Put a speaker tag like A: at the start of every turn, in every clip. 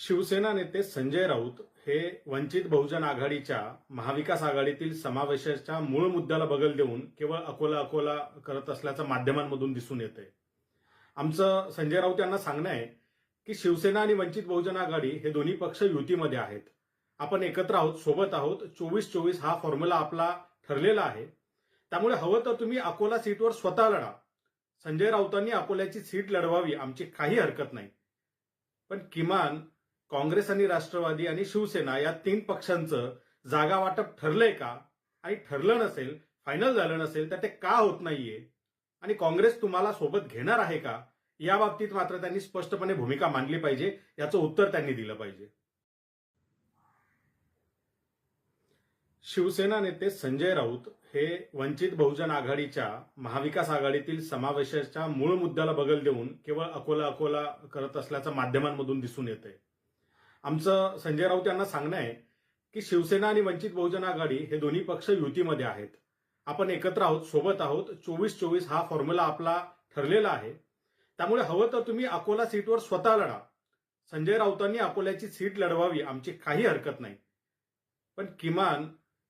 A: शिवसेना नेते संजय राऊत हे वंचित बहुजन आघाडीच्या महाविकास आघाडीतील समावेशाच्या मूळ मुद्द्याला बगल देऊन केवळ अकोला अकोला करत असल्याचं माध्यमांमधून दिसून येते आमचं संजय राऊत यांना सांगणं आहे की शिवसेना आणि वंचित बहुजन आघाडी हे दोन्ही पक्ष युतीमध्ये आहेत. आपण एकत्र आहोत सोबत आहोत चोवीस चोवीस हा फॉर्म्युला आपला ठरलेला आहे. त्यामुळे हवं तर तुम्ही अकोला सीटवर स्वतः लढा. संजय राऊतांनी अकोल्याची सीट लढवावी आमची काही हरकत नाही. पण किमान काँग्रेस आणि राष्ट्रवादी आणि शिवसेना या तीन पक्षांचं जागा वाटप ठरलंय का? आणि ठरलं नसेल फायनल झालं नसेल तर ते का होत नाहीये? आणि काँग्रेस तुम्हाला सोबत घेणार आहे का? या बाबतीत मात्र त्यांनी स्पष्टपणे भूमिका मांडली पाहिजे याचं उत्तर त्यांनी दिलं पाहिजे. शिवसेना नेते संजय राऊत हे वंचित बहुजन आघाडीच्या महाविकास आघाडीतील समावेशाच्या मूळ मुद्द्याला बगल देऊन केवळ अकोला अकोला करत असल्याचं माध्यमांमधून दिसून येते आमचं संजय राऊत यांना सांगणं आहे की शिवसेना आणि वंचित बहुजन आघाडी हे दोन्ही पक्ष युतीमध्ये आहेत. आपण एकत्र आहोत सोबत आहोत. चोवीस चोवीस हा फॉर्म्युला आपला ठरलेला आहे. त्यामुळे हवं तर तुम्ही अकोला सीटवर स्वतः लढा. संजय राऊतांनी अकोल्याची सीट लढवावी आमची काही हरकत नाही. पण किमान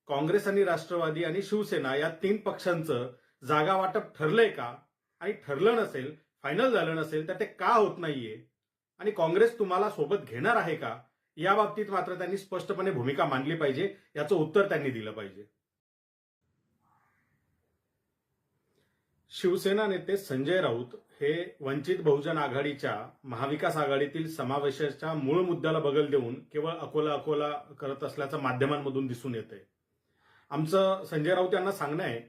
A: काँग्रेस आणि राष्ट्रवादी आणि शिवसेना या तीन पक्षांचं जागा वाटप ठरलंय का? आणि ठरलं नसेल फायनल झालं नसेल तर ते का होत नाहीये? आणि काँग्रेस तुम्हाला सोबत घेणार आहे का? या बाबतीत मात्र त्यांनी स्पष्टपणे भूमिका मांडली पाहिजे याचं उत्तर त्यांनी दिलं पाहिजे. शिवसेना नेते संजय राऊत हे वंचित बहुजन आघाडीच्या महाविकास आघाडीतील समावेशाच्या मूळ मुद्द्याला बगल देऊन केवळ अकोला अकोला करत असल्याचं माध्यमांमधून दिसून येते आमचं संजय राऊत यांना सांगणं आहे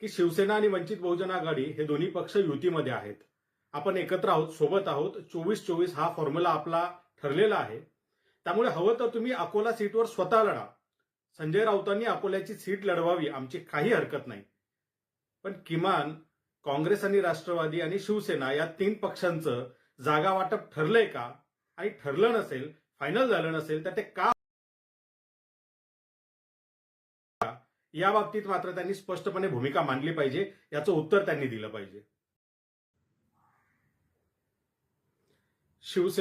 A: की शिवसेना आणि वंचित बहुजन आघाडी हे दोन्ही पक्ष युतीमध्ये आहेत. आपण एकत्र आहोत सोबत आहोत चोवीस चोवीस हा फॉर्म्युला आपला ठरलेला आहे. त्यामुळे हवं तर तुम्ही अकोला सीटवर स्वतः लढा. संजय राऊतांनी अकोल्याची सीट लढवावी आमची काही हरकत नाही. पण किमान काँग्रेस आणि राष्ट्रवादी आणि शिवसेना या तीन पक्षांचं जागा वाटप ठरलंय का? आणि ठरलं नसेल फायनल झालं नसेल तर ते का? या बाबतीत मात्र त्यांनी स्पष्टपणे भूमिका मांडली पाहिजे याचं उत्तर त्यांनी दिलं पाहिजे. शिवसेना